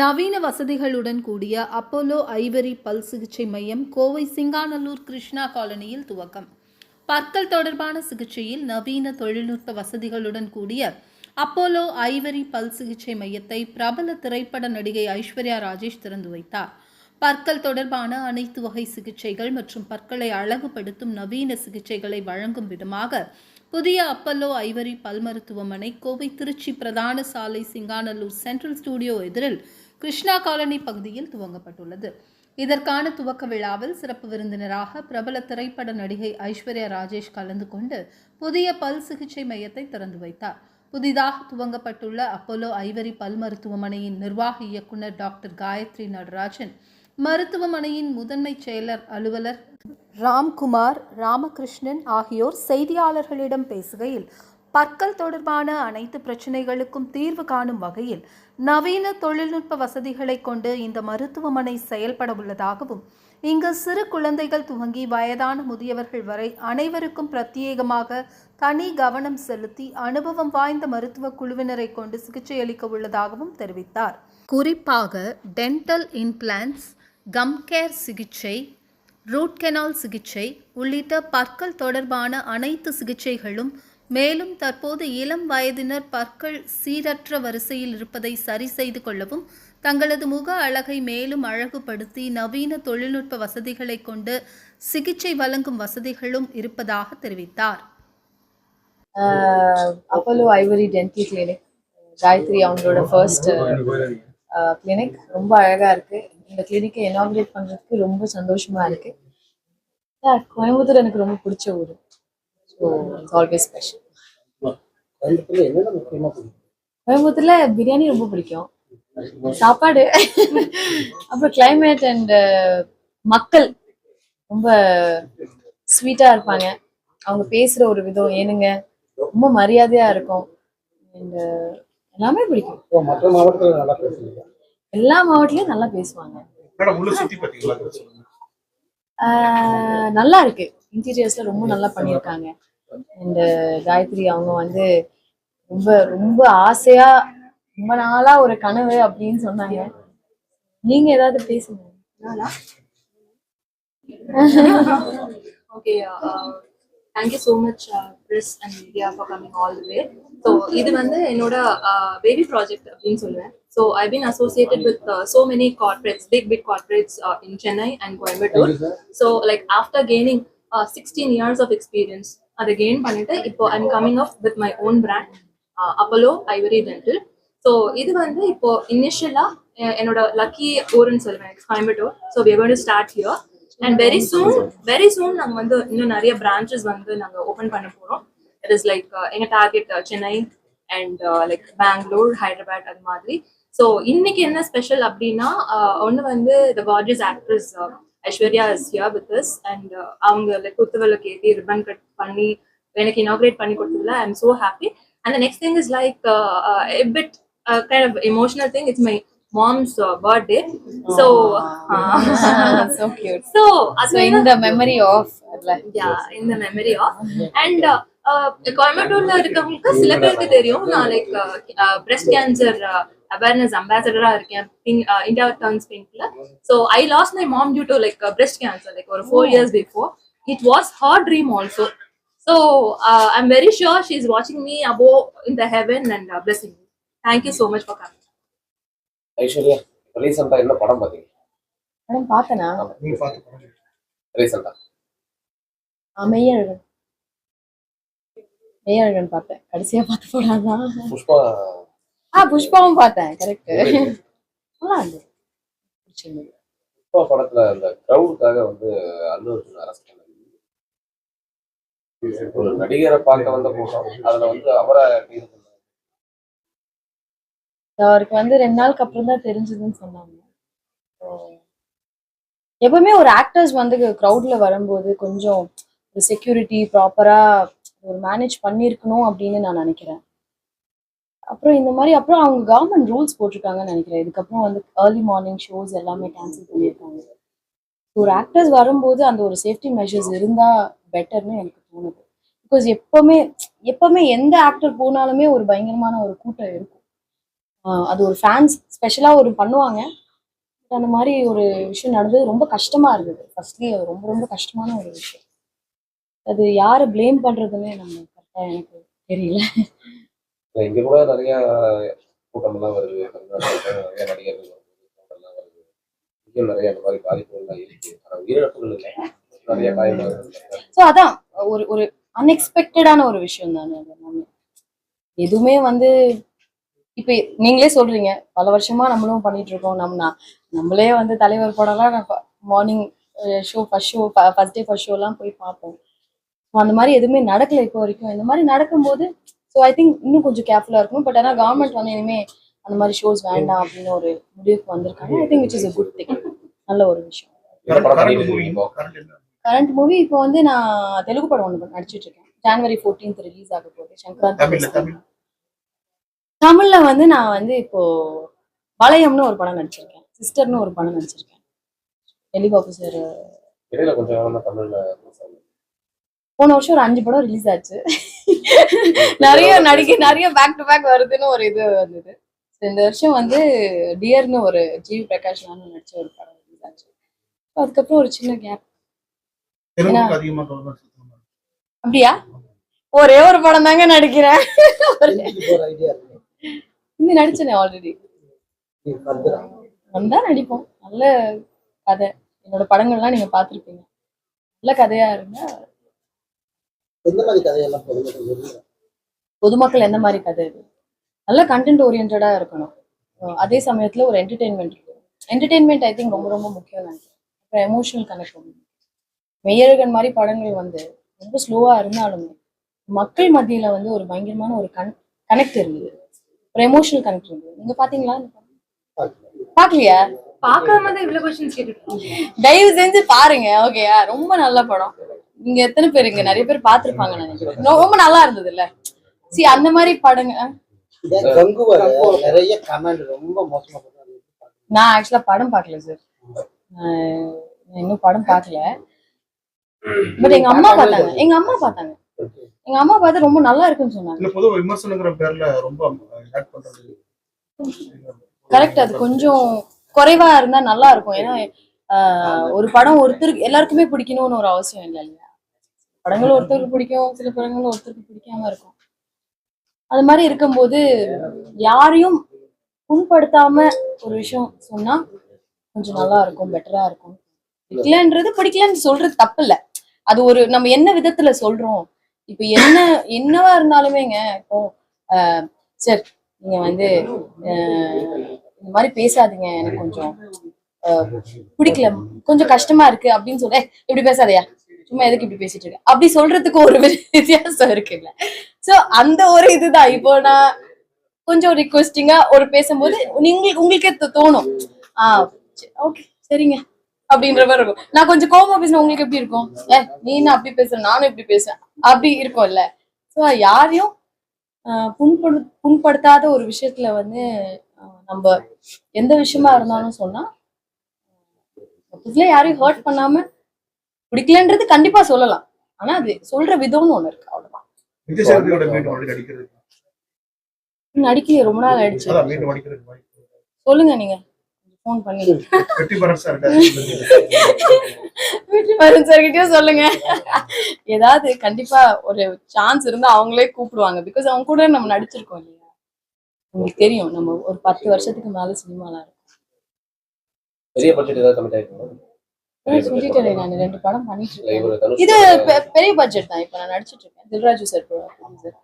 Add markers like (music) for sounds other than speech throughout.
நவீன வசதிகளுடன் கூடிய அப்போலோ ஐவரி பல் சிகிச்சை மையம் கோவை சிங்காநல்லூர் கிருஷ்ணா காலனியில் துவக்கம். பற்கள் தொடர்பான சிகிச்சையில் நவீன தொழில்நுட்ப வசதிகளுடன் கூடிய அப்போலோ ஐவரி பல் சிகிச்சை மையத்தை பிரபல திரைப்பட நடிகை ஐஸ்வர்யா ராஜேஷ் திறந்து வைத்தார். பற்கள் தொடர்பான அனைத்து வகை சிகிச்சைகள் மற்றும் பற்களை அழகுபடுத்தும் நவீன சிகிச்சைகளை வழங்கும் விதமாக புதிய அப்பல்லோ ஐவரி பல் மருத்துவமனை கோவை திருச்சி பிரதான சாலை சிங்காநல்லூர் சென்ட்ரல் ஸ்டூடியோ எதிரில் கிருஷ்ணா காலனி பகுதியில் துவங்கப்பட்டுள்ளது. இதற்கான துவக்க விழாவில் சிறப்பு விருந்தினராக பிரபல திரைப்பட நடிகை ஐஸ்வர்யா ராஜேஷ் கலந்து கொண்டு புதிய பல் சிகிச்சை மையத்தை திறந்து வைத்தார். புதிதாக துவங்கப்பட்டுள்ள அப்போலோ ஐவரி பல் மருத்துவமனையின் நிர்வாக இயக்குனர் டாக்டர் காயத்ரி நடராஜன் மருத்துவமனையின் முதன்மை செயலர் அலுவலர் ராம்குமார் ராமகிருஷ்ணன் ஆகியோர் செய்தியாளர்களிடம் பேசுகையில் பற்கள் தொடர்பான அனைத்து பிரச்சனைகளுக்கும் தீர்வு காணும் வகையில் நவீன தொழில்நுட்ப வசதிகளை கொண்டு இந்த மருத்துவமனை செயல்பட உள்ளதாகவும் இங்கு சிறு குழந்தைகள் துவங்கி வயதான முதியவர்கள் வரை அனைவருக்கும் பிரத்யேகமாக தனி கவனம் செலுத்தி அனுபவம் வாய்ந்த மருத்துவ குழுவினரை கொண்டு சிகிச்சை அளிக்க உள்ளதாகவும் தெரிவித்தார். குறிப்பாக டென்டல் இம்ப்ளான்ஸ் கம் கேர் சிகிச்சை ரூட் கெனால் சிகிச்சை உள்ளிட்ட பற்கள் தொடர்பான அனைத்து சிகிச்சைகளும் மேலும் தற்போது இளம் வயதினர் பற்கள் சீரற்ற வரிசையில் இருப்பதை சரி செய்து கொள்ளவும் தங்களது முக அழகை மேலும் அழகுபடுத்தி நவீன தொழில்நுட்ப வசதிகளை கொண்டு சிகிச்சை வழங்கும் வசதிகளும் இருப்பதாக தெரிவித்தார். Apollo Ivory Dental clinic Gayathri அவங்களோட ஃபர்ஸ்ட் கிளினிக் ரொம்ப அழகா இருக்கு. இந்த கிளினிக்கை இனாகிரேட் பண்றதுக்கு ரொம்ப சந்தோஷமா இருக்கு. கோயம்புத்தூர் எனக்கு ரொம்ப பிடிச்ச ஊர். ஸோ இட்ஸ் ஆல்வேஸ் ஸ்பெஷல் கோயம்புத்தூர்ல என்னென்ன முக்கியமா பிடிக்கும்? கோயம்புத்தூர்ல பிரியாணி ரொம்ப பிடிக்கும். சாப்பாடு. அப்புறம் கிளைமேட் அண்ட் மக்கள் ரொம்ப ஸ்வீட்டா இருப்பாங்க. அவங்க பேசுற ஒரு விதம் ஏனுங்க ரொம்ப மரியாதையா இருக்கும். அண்ட் எல்லாமே பிடிக்கும். இப்போ மற்ற மாவட்டத்துல நல்லா பேசுறீங்க எல்லா மாவட்டத்திலயும் நல்லா பேசுவாங்க. நல்லா இருக்கு. இன்டீரியர்ஸ்ல ரொம்ப நல்லா பண்ணியிருக்காங்க. அண்ட் காயத்ரி அவங்க வந்து ரொம்ப ரொம்ப ஆசையா ரொம்ப நாளா ஒரு கனவு அப்படின்னு சொன்னாங்க. நீங்க ஏதாவது பேசுங்க. (laughs) uh, uh, so much, uh, Chris and media for coming all the way. So, இது வந்து என்னோட பேபி ப்ராஜெக்ட் அப்படின்னு சொல்லுவேன். So I been associated with so many corporates big big corporates in Chennai and Coimbatore so like after gaining sixteen years of experience அதை gain பண்ணிட்டு இப்போ I'm coming off with my own brand Apollo Ivory Dental so இது வந்து இப்போ இனிஷியலா என்னோட lucky ஊருன்னு சொல்லுவேன் Coimbatore so we start here and very soon very soon நாங்கள் வந்து இன்னும் நிறைய பிரான்ச்சஸ் வந்து நாங்கள் ஓப்பன் பண்ண போகிறோம் இட் இஸ் லைக் எங்கள் target Chennai and like Bangalore Hyderabad அது மாதிரி. ஸோ இன்னைக்கு என்ன ஸ்பெஷல் அப்படின்னா ஒன்று வந்து the gorgeous actress Aishwarya is here with this and அவங்க லைக் குத்துவலுக்கு ஏற்றி ரிப்பன் கட் பண்ணி எனக்கு இனாக்ரேட் பண்ணி கொடுத்ததுல I am so happy and next thing is like bit kind of emotional thing it's my mom's birthday so (laughs) so cute so so in the memory of yeah in the memory of and uh, uh, கோயம்புத்தூர்ல இருக்கவங்களுக்கு சில பேருக்கு தெரியும் நான் like breast cancer awareness அம்பாசடரா இருக்கேன் pink India turns பிங்க்ல so I lost my mom due to like breast cancer like ஒரு four years before it was her dream also so I am very sure she is வாட்சிங் me above in the heaven and blessing thank you so much for coming Aishwarya ரீசெண்டா என்ன படம் பாத்தீங்க madam பார்த்தனா? நீங்க பாத்து ரீசெண்டா மெய்யழகன். மெய்யழகன் பார்த்தேன். கடைசியா பார்த்து போடாதான் புஷ்பா. ஆ புஷ்பாவும் பார்த்தேன். கரெக்ட் நல்லா இருந்தது புஷ்பா படத்துல அந்த கிரௌடுக்காக வந்து அல்லு அரெஸ்ட் ஒரு நடிகரை பார்க்க வந்த கூட்டம் அதுல வந்து அவரை அவருக்கு வந்து ரெண்டு நாளுக்கு அப்புறம் தான் தெரிஞ்சதுன்னு சொன்னாங்க. எப்பவுமே ஒரு ஆக்டர்ஸ் வந்து க்ரௌட்ல வரும்போது கொஞ்சம் ஒரு செக்யூரிட்டி ப்ராப்பரா ஒரு மேனேஜ் பண்ணியிருக்கணும் அப்படின்னு நான் நினைக்கிறேன். அப்புறம் இந்த மாதிரி அப்புறம் அவங்க கவர்மெண்ட் ரூல்ஸ் போட்டிருக்காங்கன்னு நினைக்கிறேன். இதுக்கப்புறம் வந்து ஏர்லி மார்னிங் ஷோஸ் எல்லாமே கேன்சல் பண்ணியிருக்காங்க. ஒரு ஆக்டர்ஸ் வரும்போது அந்த ஒரு சேஃப்டி மெஷர்ஸ் இருந்தா பெட்டர்னு எனக்கு தோணுது. பிகாஸ் எப்பவுமே எப்பவுமே எந்த ஆக்டர் போனாலுமே ஒரு பயங்கரமான ஒரு கூட்டம் இருக்கும். அது ஒரு ஃபேன்ஸ் ஸ்பெஷலாக ஒரு பண்ணுவாங்க. அந்த மாதிரி ஒரு விஷயம் நடந்தது ரொம்ப கஷ்டமா இருந்தது. ஃபர்ஸ்ட்லி அது ரொம்ப ரொம்ப கஷ்டமான ஒரு விஷயம். அது யாரை ப்ளேம் பண்றதுன்னு நம்ம கரெக்டாக எனக்கு தெரியல. இங்க கூட நிறைய கூட்டம்லாம் வருது. நிறைய நடிகர்கள் வருது. நிறைய அந்த மாதிரி பாதிப்புகள்லாம் இருக்கு. ஆனா உயிரிழப்புகள் இல்லை. நிறைய காயங்கள் ஸோ அதான். ஒரு ஒரு அன்எக்ஸ்பெக்டடான ஒரு விஷயம் தானே அது எல்லாமே. எதுவுமே வந்து இப்போ நீங்களே சொல்றீங்க பல வருஷமா நம்மளும் பண்ணிட்டு இருக்கோம் நம்ம நம்மளே வந்து தலைவர் படம்லாம் morning show first show first day first ஷோலாம் போய் பார்ப்போம். So அந்த மாதிரி எதுவுமே நடக்கல இப்போ வரைக்கும். இந்த மாதிரி நடக்கும்போது ஸோ ஐ திங்க் இன்னும் கொஞ்சம் கேர்ஃபுல்லாக இருக்கணும். பட் ஆனால் கவர்மெண்ட் வந்து இனிமே அந்த மாதிரி ஷோஸ் வேண்டாம் அப்படின்னு ஒரு முடிவுக்கு வந்திருக்காங்க. I think which is a good thing நல்ல ஒரு விஷயம். கரண்ட் மூவி இப்போ வந்து நான் தெலுங்கு படம் ஒன்று நடிச்சிட்டு இருக்கேன். ஜனவரி 14th ரிலீஸ் ஆக போகுது. சங்கராந்த் தமிழ் தமிழ்ல. வந்து நான் வந்து இப்போ வளையம்னு ஒரு படம் நடிச்சிருக்கேன். சிஸ்டர்னு ஒரு படம் நடிச்சிருக்கேன். டெலிபாபு சார். போன வருஷம் ஒரு அஞ்சு படம் ரிலீஸ் ஆச்சு. (laughs) நிறைய நடிகை நிறைய பேக் டு பேக் வருதுன்னு ஒரு இது வந்தது. இந்த வருஷம் வந்து டியர்னு ஒரு ஜிவி பிரகாஷ் நானும் நடிச்ச ஒரு படம் ரிலீஸ் ஆச்சு. அதுக்கப்புறம் ஒரு சின்ன கேப் அப்படியா? ஒரே ஒரு படம் தாங்க நடிக்கிறேன். ஒரு- ஹிந்திக்கு போற ஐடியா இருக்கு. இன்னும் நடிச்சேனே ஆல்ரெடி வந்தா நடிப்போம். நல்ல கதை. என்னோட படங்கள்லாம் நீங்க பார்த்திருப்பீங்க. நல்ல கதையா கதையெல்லாம் பொதுமக்கள் எந்த மாதிரி கதை இது? நல்ல கண்டென்ட் ஓரியன்டா இருக்கணும். அதே சமயத்துல ஒரு என்டர்டெயின்மெண்ட் இருக்கும். என்டர்டெயின்மெண்ட் ஐ திங்க் ரொம்ப ரொம்ப முக்கியம் நினைக்கிறேன். அப்புறம் எமோஷனல் கனெக்ட் முக்கியம். மெய்யழகன் மாதிரி படங்கள் வந்து ரொம்ப ஸ்லோவா இருந்தாலுமே மக்கள் மத்தியில வந்து ஒரு பயங்கரமான ஒரு கன் கனெக்ட் இருந்தது ஒரு எமோஷனல் கனெக்ட் இருந்தது நீங்க பாத்தீங்களா? பாக்கலையா? பார்க்காம தான் இவ்வளவு கொஸ்டின்ஸ் தயவு செஞ்சு பாருங்க ஓகேயா ரொம்ப நல்ல படம். நீங்க எத்தனை பேர் இங்க? நிறைய பேர் பாத்திருப்பாங்க நினைக்கிறேன். ரொம்ப நல்லா இருந்தது இல்ல சி அந்த மாதிரி படங்க நிறைய கமெண்ட் ரொம்ப மோசமா நான் ஆக்சுவலா படம் பார்க்கல சார் நான் இன்னும் படம் பார்க்கல. பட் எங்க அம்மா பார்த்தாங்க. எங்க அம்மா பார்த்தாங்க. எங்க அம்மா பார்த்து ரொம்ப நல்லா இருக்குன்னு சொன்னாங்க. இல்ல பொதுவா விமர்சனங்கிற பேர்ல ரொம்ப ஆட் பண்றது கரெக்ட் அது கொஞ்சம் குறைவா இருந்தா நல்லா இருக்கும். ஏன்னா ஆஹ், ஒரு படம் ஒருத்தருக்கு எல்லாருக்குமே பிடிக்கணும்னு ஒரு அவசியம் இல்லை இல்லையா? படங்கள் ஒருத்தருக்கு பிடிக்கும். சில படங்கள் ஒருத்தருக்கு பிடிக்காம இருக்கும். அது மாதிரி இருக்கும்போது யாரையும் புண்படுத்தாம ஒரு விஷயம் சொன்னா கொஞ்சம் நல்லா இருக்கும் பெட்டரா இருக்கும். பிடிக்கலன்றது பிடிக்கலன்னு சொல்றது தப்பு இல்ல. அது ஒரு நம்ம என்ன விதத்துல சொல்றோம்? இப்ப என்ன என்னவா இருந்தாலுமேங்க இப்போ ஆஹ், சரி நீங்க வந்து ஆஹ், இந்த மாதிரி பேசாதீங்க எனக்கு கொஞ்சம் ஆஹ், பிடிக்கல கொஞ்சம் கஷ்டமா இருக்கு அப்படின்னு சொல்ல. இப்படி பேசாதயா? சும்மா எதுக்கு இப்படி பேசிட்டு இருக்க? அப்படி சொல்றதுக்கு ஒரு வித்தியாசம் இருக்குல்ல. சோ அந்த ஒரு இதுதான். இப்போ நான் கொஞ்சம் ரிக்வெஸ்டிங்கா ஒரு பேசும்போது நீங்க உங்களுக்கே தோணும். ஆஹ் ஓகே சரிங்க. அப்படின்ற மாதிரி இருக்கும். நான் கொஞ்சம் கோபமா பேசினா உங்களுக்கு எப்படி இருக்கும்? ஏ நீ என்ன அப்படி பேசுற நானும் இப்படி பேசுறேன். அப்படி இருக்கும்ல. ஸோ யாரையும் புண்படு புண்படுத்தாத ஒரு விஷயத்துல வந்து நம்ம எந்த விஷயமா இருந்தாலும் சொன்னா மொத்தத்துல யாரையும் ஹர்ட் பண்ணாம பிடிக்கலன்றது கண்டிப்பா சொல்லலாம். ஆனா அது சொல்ற விதம்னு ஒண்ணு இருக்கு அவ்வளவுதான். நடிக்கலையே ரொம்ப நாள் வாய்ப்பு. சொல்லுங்க நீங்க. ஃபோன் பண்ணி. வெற்றி படம் சார் சார்கிட்டயும் சொல்லுங்க. ஏதாவது கண்டிப்பா ஒரு சான்ஸ் இருந்தா அவங்களே கூப்பிடுவாங்க. பிகாஸ் அவங்க கூட நம்ம நடிச்சிருக்கோம் இல்லையா? உங்களுக்கு தெரியும் நம்ம ஒரு பத்து வருஷத்துக்கு மேல சினிமால இருக்கோம். பெரிய பட்ஜெட் ஏதாவது கமிட் ஆயிருக்கீங்களா? நான் சொல்லிட்டேன் நான் ரெண்டு படம் பண்ணிட்டு இருக்கேன். இது பெ- பெரிய பட்ஜெட் தான். இப்ப நான் நடிச்சிட்டு இருக்கேன். தில்ராஜு சார் சார்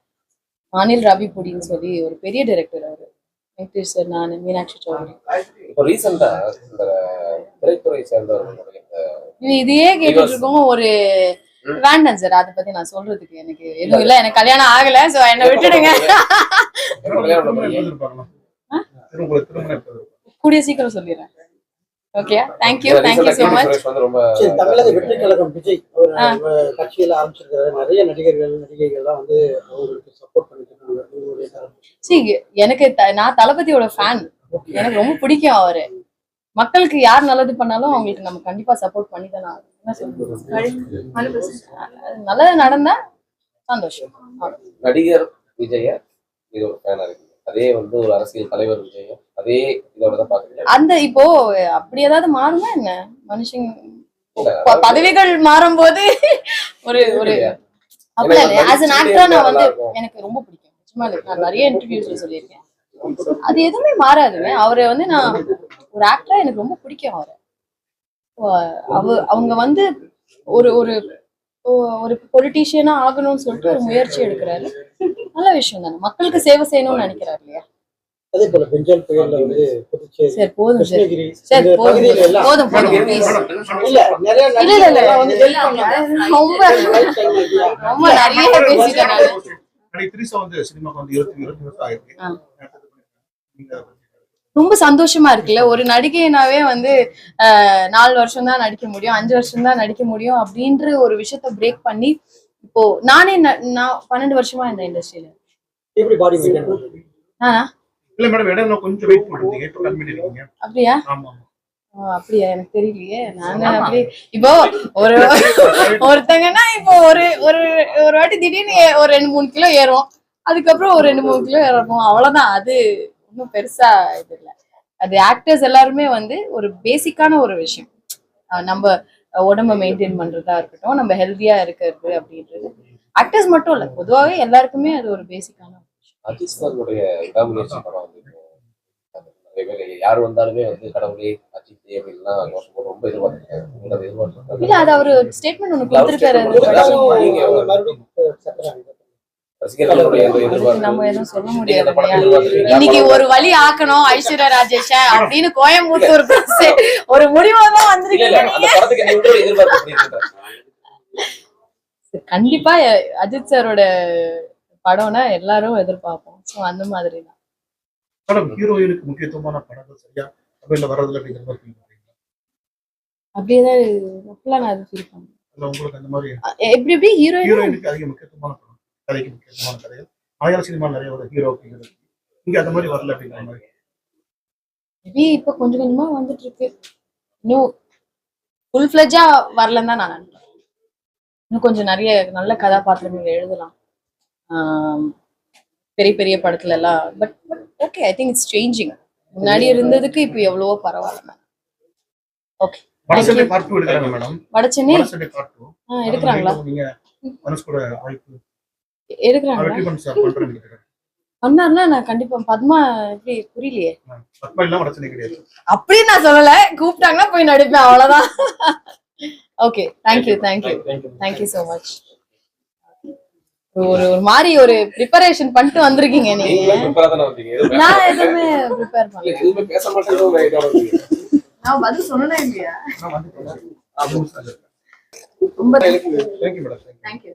அனில் ரவி புடின்னு சொல்லி ஒரு பெரிய டைரக்டர் அவரு. வெங்கடேஷ் சார் நான் மீனாட்சி சௌத்ரி இப்போ ரீசெண்டா இந்த திரைத்துறை சேர்ந்தவர்களுடைய இந்த இது இதையே கேட்டுட்டு இருக்கோம். ஒரு வேண்டாம் சார் அதை பத்தி நான் சொல்றதுக்கு எனக்கு எதுவும் இல்ல. எனக்கு கல்யாணம் ஆகல. சோ என்ன விட்டுடுங்க. (laughs) கூடிய சீக்கிரம் சொல்லிடுறேன். Okay thank you thank you recent ah so Keerthy much Tamilaga Vettri Kazhagam Vijay அவர் கட்சியில ஆரம்பிச்சிருக்காரு. நிறைய நடிகர்கள் நடிகைகள்லாம் வந்து அவங்களுக்கு சப்போர்ட் பண்ணிட்டு சி எனக்கு த- நான் தளபதியோட ஃபேன் எனக்கு ரொம்ப பிடிக்கும் அவரு. மக்களுக்கு யார் நல்லது பண்ணாலும் அவங்களுக்கு நம்ம கண்டிப்பா சப்போர்ட் பண்ணி தானே நல்லது நடந்தா சந்தோஷம். நடிகர் விஜய இது ஒரு ஃபேனா இருக்கு. அதே வந்து ஒரு அரசியல் தலைவர் விஜயம் அதே இதோட தான் பாக்குறீங்க அந்த இப்போ அப்படி ஏதாவது மாறுமா என்ன? மனுஷங்க பதவிகள் மாறும்போது ஒரு ஒரு அப்படிலாம் இல்லை ஆஸ் அன் ஆக்டரா நான் வந்து எனக்கு ரொம்ப பிடிக்கும். இல்லை. நான் நிறைய இன்டர்வியூஸ்ல சொல்லியிருக்கேன். அது எதுவுமே மாறாதுங்க. அவரை வந்து நான் ஒரு ஆக்டரா எனக்கு ரொம்ப பிடிக்கும் அவரை. அவ அவங்க வந்து ஒரு ஒரு ஒரு பொலிட்டீஷியனா ஆகணும்னு சொல்லிட்டு ஒரு முயற்சி எடுக்கிறாரு. நல்ல விஷயம் தானே. மக்களுக்கு சேவை செய்யணும்னு நினைக்கிறாரு இல்லையா? அதே போல பெஞ்சால் புயல்ல வந்து புதுச்சேரி சரி போதும் சரி. கிருஷ்ணகிரி சரி இந்த போதும். போதும் போதும். இல்ல நிறைய இல்ல, இல்ல. ரொம்ப? ரொம்ப நிறைய பேசிட்டேன் நானு. வந்து சினிமாக்கு வந்து இருபத்தி இருபத்தி வருஷம் ஆயிருக்கு. ரொம்ப சந்தோஷமா இருக்குல்ல? ஒரு நடிகைனாவே வந்து ஆஹ், நாலு வருஷம் தான் நடிக்க முடியும் அஞ்சு வருஷம் தான் நடிக்க முடியும் அப்படின்ற ஒரு விஷயத்த பிரேக் பண்ணி இப்போ நானே நான் பன்னெண்டு வருஷமா இந்த இண்டஸ்ட்ரியில அப்படியா? அப்படியா? எனக்கு தெரியலையே. நாங்க அப்படி இப்போ ஒரு ஒருத்தங்கன்னா இப்போ ஒரு ஒரு ஒரு வாட்டி திடீர்னு ஒரு ரெண்டு மூணு கிலோ ஏறும் அதுக்கப்புறம் ஒரு ரெண்டு மூணு கிலோ ஏறணும். அவ்வளவுதான். அது ஒன்றும் பெருசா இது இல்லை. அது ஆக்டர்ஸ் எல்லாருமே வந்து ஒரு பேசிக்கான ஒரு விஷயம். நம்ம உடம்ப மெயின்டைன் பண்றதா இருக்கட்டும் நம்ம ஹெல்த்தியா இருக்கிறது அப்படின்றது. ஆக்டர்ஸ் மட்டும் இல்ல பொதுவாகவே எல்லாருக்குமே அது ஒரு பேசிக்கான அஜித் சாருடைய விடாமுயற்சி படம் வந்து யார் வந்தாலுமே வந்து கடவுளே அஜித் அப்படின்லாம் ரொம்ப எதிர்பார்த்துருக்காங்க இல்ல அது அவரு ஸ்டேட்மெண்ட் ஒண்ணு கொடுத்திருக்காரு. இன்னைக்கு ஒரு வழி ஆக்கணும் ஐஸ்வர்யா ராஜேஷ. அப்படின்னு கோயம்புத்தூர் ஒரு முடிவா தான் இல்ல, இல்ல, வந்திருக்கீங்க நீங்க? கண்டிப்பா அஜித் சாரோட படம்னா எல்லாரும் எதிர்பார்ப்போம். சோ அந்த மாதிரி தான் மேடம் ஹீரோயினுக்கு முக்கியத்துவமான படங்கள் சரியா? தமிழ்ல வர்றதில்ல அப்படிங்கிற மாதிரி feel பண்றீங்களா? அப்படியே தான் அப்படிலாம் நான் அது ஃபீல் பண்ணேன் இல்ல உங்களுக்கு அந்த மாதிரி அஹ், எப்படி எப்படி? ஹீரோயின் கதைக்கு முக்கியத்துவமான கதைகள். மலையாள சினிமா நிறைய வரும் ஹீரோ அப்படிங்கிறது இங்க அந்த மாதிரி வரல அப்படிங்கிற மாதிரி. மேபி இப்ப கொஞ்சம் கொஞ்சமா வந்துட்டு இருக்கு இன்னும் ஃபுல் ஃபிளஜா வரலன்னு தான் நான் நினைக்கிறேன். இன்னும் கொஞ்சம் நிறைய நல்ல கதாபாத்திரங்கள் எழுதலாம். பெரிய பெரிய படத்துல எல்லாம் but okay I think it's changing முன்னாடி இருந்ததுக்கு இப்போ எவ்வளவோ பரவாயில்ல ஓகே வடசென்னை பார்ட் டூ எடுக்கிறாங்க madam Vada Chennai Vada Chennai part two ஆ, எடுக்கிறாங்களா? நீங்க மனசு கூட வாய்ப்பு பண்ணாருன்னா நான் கண்டிப்பா பத்மா எப்படி புரியலையே. பத்மா இல்லாம வடசென்னை கிடையாது. அப்படி நான் சொல்லல. கூப்பிட்டாங்கன்னா போய் நடிப்பேன் அவ்வளவுதான். Okay thank you thank you thank you so much ஒரு ஒரு மாதிரி ஒரு ப்ரிப்பரேஷன் பண்ணிட்டு வந்திருக்கீங்க நீங்க. நான் எதுவுமே ப்ரிப்பேர் பண்ணல. நான் பதில் சொன்னேன் இல்லையா? தேங்க்யூ ரொம்ப மேடம் தேங்க்யூ